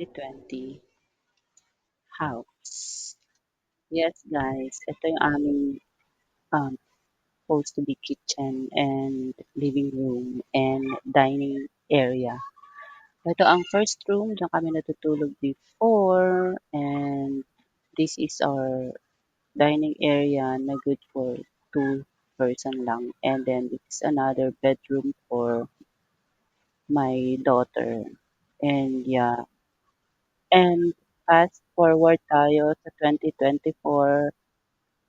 2020 house. Yes, guys, ito yung aming um, supposed to be kitchen and living room and dining area. Ito ang first room, diyan kami natutulog before and this is our dining area na good for two person lang and then this is another bedroom for my daughter and yeah and fast forward tayo sa 2024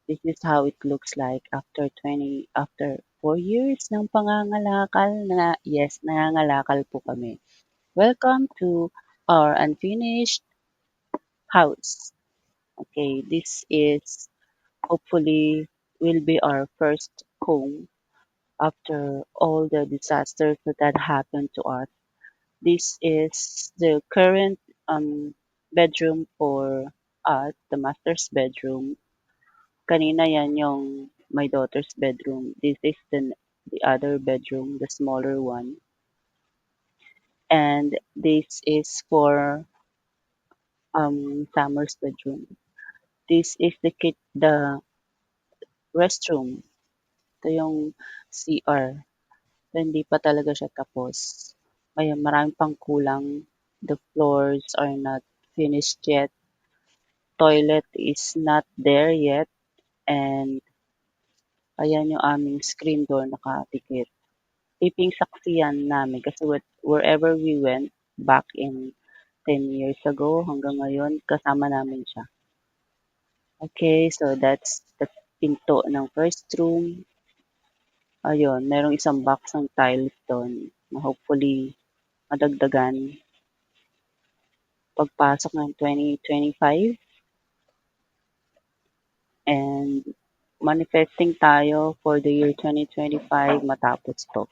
this is how it looks like after 20 after 4 years ng pangangalakal na yes nangangalakal po kami. Welcome to our unfinished house. Okay this is hopefully will be our first home after all the disasters that happened to us. This is the current um, bedroom for us, the master's bedroom. Kanina yan yung my daughter's bedroom. This is the, the other bedroom, the smaller one. And this is for um, Summer's bedroom. This is the kit, the restroom. Ito yung CR. Hindi pa talaga siya tapos. Kaya maraming pang kulang. The floors are not finished yet. Toilet is not there yet. And ayan yung aming screen door nakatikit. Tiping saksiyan namin kasi wherever we went back in 10 years ago hanggang ngayon, kasama namin siya. Okay, so that's the pinto ng first room. Ayun, merong isang box ng tiles doon na hopefully madagdagan pagpasok ng 2025. And manifesting tayo for the year 2025 matapos to.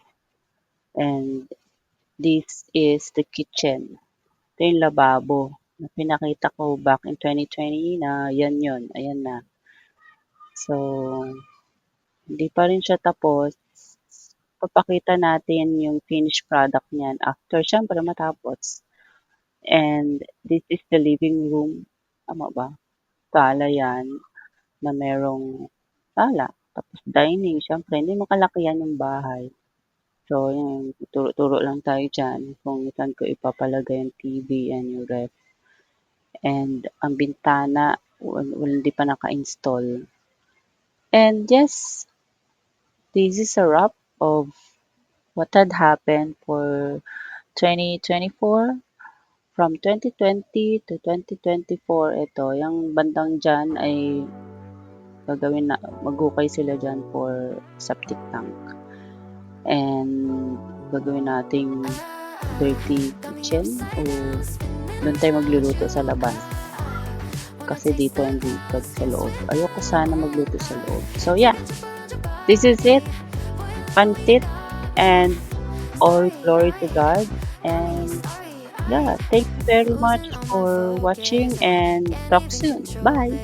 And this is the kitchen. Ito yung lababo na pinakita ko back in 2020 na yan yun. Ayan na. So, hindi pa rin siya tapos. Papakita natin yung finished product niyan after syempre matapos. And this is the living room. Tama ba? Sala yan na merong sala. Tapos dining, syempre hindi makalaki yan yung bahay. So, yun, turo-turo lang tayo dyan kung saan ko ipapalagay yung TV and yung ref. And ang bintana, wala, hindi pa naka-install. And yes, this is a wrap of what had happened for 2024. From 2020 to 2024, ito, yung bandang dyan ay gagawin na, maghukay sila dyan for septic tank. And gagawin nating dirty kitchen o doon tayo magluluto sa labas. Kasi dito hindi pwede sa loob. Ayoko sana magluto sa loob. So yeah, this is it. Pantit and all glory to God. Yeah, thank you very much for watching and talk soon. Bye!